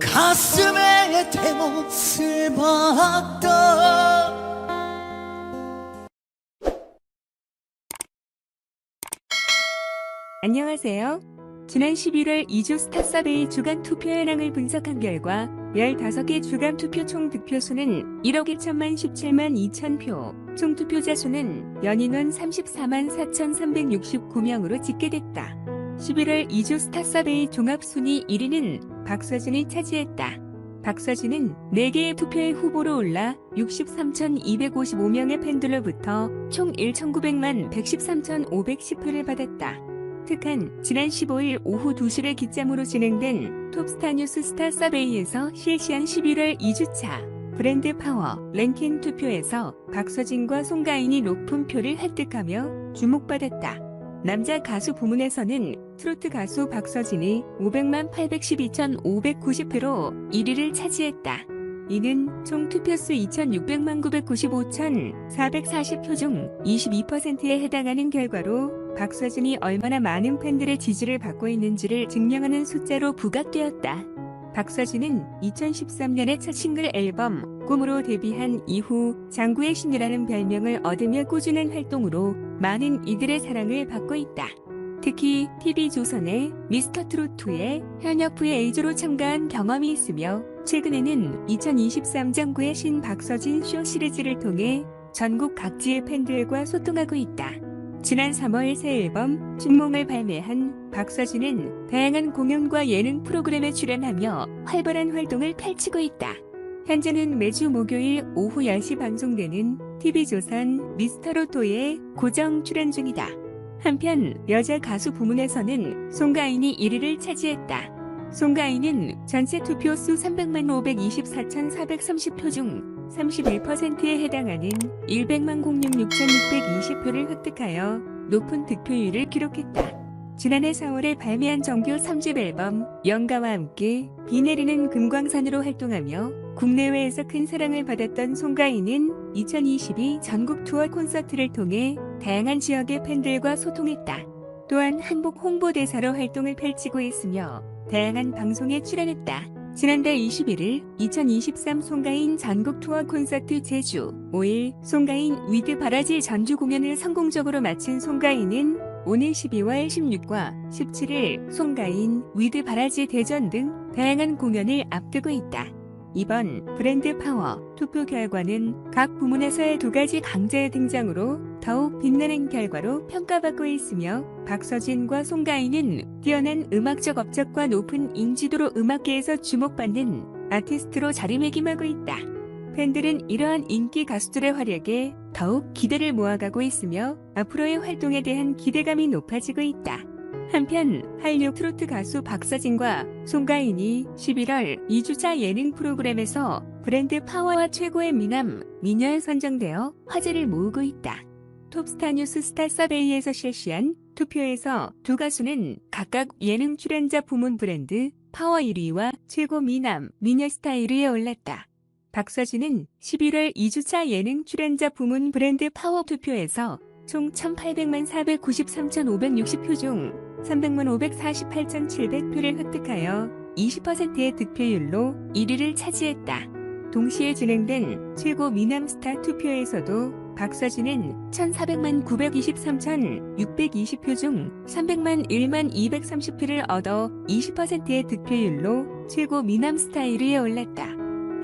가슴에 대못을 박다 안녕하세요. 지난 11월 2주 스타서베이 주간 투표 현황을 분석한 결과 15개 주간 투표 총 득표수는 1억 1천만 17만 2천 표, 총 투표자 수는 연인원 34만 4,369명으로 집계됐다. 11월 2주 스타서베이 종합순위 1위는 박서진이 차지했다. 박서진은 4개의 투표의 후보로 올라 63,255명의 팬들로부터 총 1,900만 113,510표를 받았다. 특한 지난 15일 오후 2시를 기점으로 진행된 톱스타 뉴스 스타 서베이에서 실시한 11월 2주차 브랜드 파워 랭킹 투표에서 박서진과 송가인이 높은 표를 획득하며 주목받았다. 남자 가수 부문에서는 트로트 가수 박서진이 500만 812,590표로 1위를 차지했다. 이는 총 투표수 2,600만 995,440표 중 22%에 해당하는 결과로 박서진이 얼마나 많은 팬들의 지지를 받고 있는지를 증명하는 숫자로 부각되었다. 박서진은 2013년에 첫 싱글 앨범 꿈으로 데뷔한 이후 장구의 신이라는 별명을 얻으며 꾸준한 활동으로 많은 이들의 사랑을 받고 있다. 특히 TV조선의 미스터 트로트에 현역 VA조로 참가한 경험이 있으며 최근에는 2023 장구의 신 박서진 쇼 시리즈를 통해 전국 각지의 팬들과 소통하고 있다. 지난 3월 새 앨범 춘몽을 발매한 박서진은 다양한 공연과 예능 프로그램에 출연하며 활발한 활동을 펼치고 있다. 현재는 매주 목요일 오후 10시 방송되는 TV조선 미스터로토에 고정 출연 중이다. 한편 여자 가수 부문에서는 송가인이 1위를 차지했다. 송가인은 전체 투표 수 300만 524,430표 중 31%에 해당하는 100만 06,620표를 획득하여 높은 득표율을 기록했다. 지난해 4월에 발매한 정규 3집 앨범 영가와 함께 비 내리는 금광산으로 활동하며 국내외에서 큰 사랑을 받았던 송가인은 2022 전국 투어 콘서트를 통해 다양한 지역의 팬들과 소통했다. 또한 한복 홍보대사로 활동을 펼치고 있으며 다양한 방송에 출연했다. 지난달 21일 2023 송가인 전국 투어 콘서트 제주 5일 송가인 위드 바라지 전주 공연을 성공적으로 마친 송가인은 오늘 12월 16과 17일 송가인 위드 바라지 대전 등 다양한 공연을 앞두고 있다. 이번 브랜드 파워 투표 결과는 각 부문에서의 두 가지 강자의 등장으로 더욱 빛나는 결과로 평가받고 있으며 박서진과 송가인은 뛰어난 음악적 업적과 높은 인지도로 음악계에서 주목받는 아티스트로 자리매김하고 있다. 팬들은 이러한 인기 가수들의 활약에 더욱 기대를 모아가고 있으며 앞으로의 활동에 대한 기대감이 높아지고 있다. 한편 한류 트로트 가수 박서진과 송가인이 11월 2주차 예능 프로그램에서 브랜드 파워와 최고의 미남, 미녀에 선정되어 화제를 모으고 있다. 톱스타 뉴스 스타 서베이에서 실시한 투표에서 두 가수는 각각 예능 출연자 부문 브랜드 파워 1위와 최고 미남, 미녀 스타 1위에 올랐다. 박서진은 11월 2주차 예능 출연자 부문 브랜드 파워 투표에서 총 1,800만 493,560표 중 300만 548,700표를 획득하여 20%의 득표율로 1위를 차지했다. 동시에 진행된 최고 미남 스타 투표에서도 박서진은 1,400만 923,620표 중 300만 1만 230표를 얻어 20%의 득표율로 최고 미남 스타 1위에 올랐다.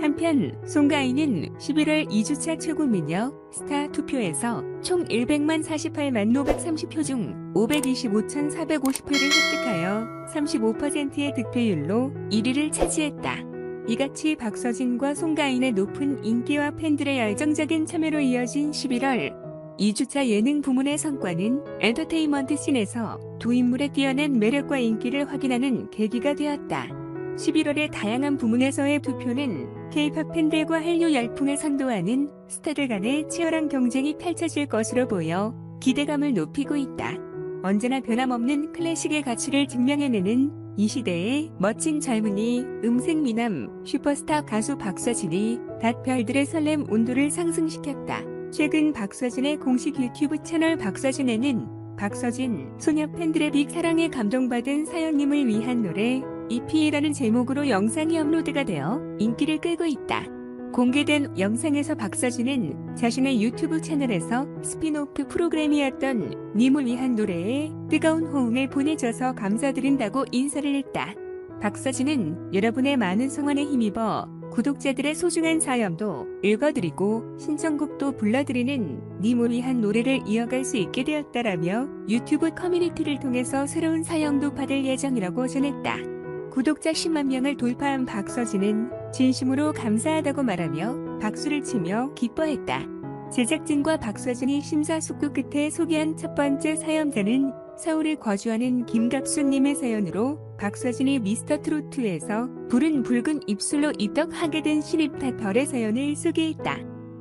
한편 송가인은 11월 2주차 최고 미녀 스타 투표에서 총 100만 48만 530표 중 525,450표를 획득하여 35%의 득표율로 1위를 차지했다. 이같이 박서진과 송가인의 높은 인기와 팬들의 열정적인 참여로 이어진 11월 2주차 예능 부문의 성과는 엔터테인먼트 씬에서 두 인물의 뛰어난 매력과 인기를 확인하는 계기가 되었다. 11월의 다양한 부문에서의 투표는 K-팝 팬들과 한류 열풍을 선도하는 스타들 간의 치열한 경쟁이 펼쳐질 것으로 보여 기대감을 높이고 있다. 언제나 변함없는 클래식의 가치를 증명해내는 이 시대의 멋진 젊은이 음색 미남 슈퍼스타 가수 박서진이 닷 별들의 설렘 온도를 상승시켰다. 최근 박서진의 공식 유튜브 채널 박서진에는 박서진 소녀 팬들의 빅 사랑에 감동받은 사연님을 위한 노래 EP라는 제목으로 영상이 업로드가 되어 인기를 끌고 있다. 공개된 영상에서 박서진은 자신의 유튜브 채널에서 스피노프 프로그램이었던 님을 위한 노래에 뜨거운 호응을 보내줘서 감사드린다고 인사를 했다. 박서진은 여러분의 많은 성원에 힘입어 구독자들의 소중한 사연도 읽어드리고 신청곡도 불러드리는 님을 위한 노래를 이어갈 수 있게 되었다라며 유튜브 커뮤니티를 통해서 새로운 사연도 받을 예정이라고 전했다. 구독자 10만 명을 돌파한 박서진은 진심으로 감사하다고 말하며 박수를 치며 기뻐했다. 제작진과 박서진이 심사숙고 끝에 소개한 첫 번째 사연자는 서울에 거주하는 김갑수님의 사연으로 박서진이 미스터 트로트에서 부른 붉은 입술로 입덕하게 된 신입타 별의 사연을 소개했다.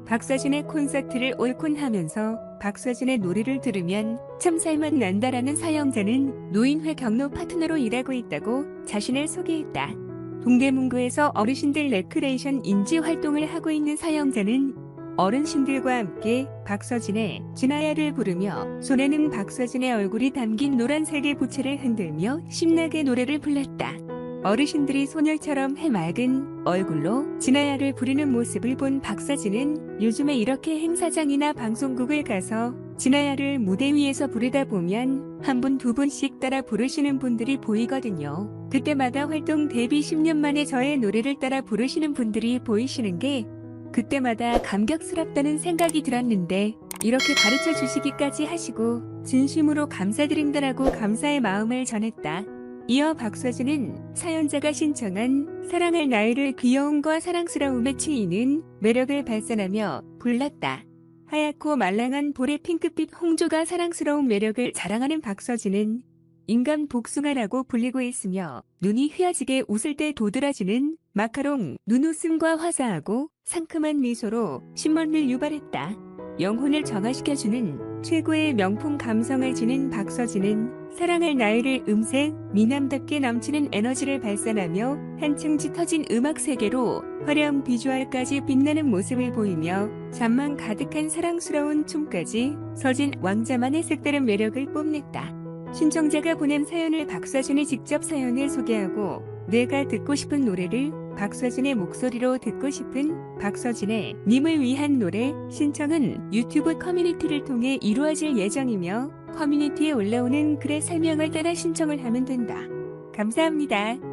박서진의 콘서트를 올콘하면서 박서진의 노래를 들으면 참 살맛 난다라는 사연자는 노인회 경로 파트너로 일하고 있다고 자신을 소개했다. 동대문구에서 어르신들 레크레이션 인지 활동을 하고 있는 사연자는 어른신들과 함께 박서진의 진아야를 부르며 손에는 박서진의 얼굴이 담긴 노란색의 부채를 흔들며 신나게 노래를 불렀다. 어르신들이 소녀처럼 해맑은 얼굴로 진아야를 부르는 모습을 본 박서진은 요즘에 이렇게 행사장이나 방송국을 가서 진아야를 무대 위에서 부르다 보면 한 분 두 분씩 따라 부르시는 분들이 보이거든요. 그때마다 활동 데뷔 10년 만에 저의 노래를 따라 부르시는 분들이 보이시는 게 그때마다 감격스럽다는 생각이 들었는데 이렇게 가르쳐 주시기까지 하시고 진심으로 감사드린다라고 감사의 마음을 전했다. 이어 박서진은 사연자가 신청한 사랑할 나이를 귀여움과 사랑스러움에 치이는 매력을 발산하며 불렀다. 하얗고 말랑한 볼의 핑크빛 홍조가 사랑스러운 매력을 자랑하는 박서진은 인간 복숭아라고 불리고 있으며 눈이 휘어지게 웃을 때 도드라지는 마카롱 눈웃음과 화사하고 상큼한 미소로 신문을 유발했다. 영혼을 정화시켜주는 최고의 명품 감성을 지닌 박서진은 사랑할 나이를 음색, 미남답게 넘치는 에너지를 발산하며 한층 짙어진 음악 세계로 화려한 비주얼까지 빛나는 모습을 보이며 잠만 가득한 사랑스러운 춤까지 서진 왕자만의 색다른 매력을 뽐냈다. 신청자가 보낸 사연을 박서진이 직접 사연을 소개하고 내가 듣고 싶은 노래를 박서진의 목소리로 듣고 싶은 박서진의 님을 위한 노래 신청은 유튜브 커뮤니티를 통해 이루어질 예정이며 커뮤니티에 올라오는 글의 설명을 따라 신청을 하면 된다. 감사합니다.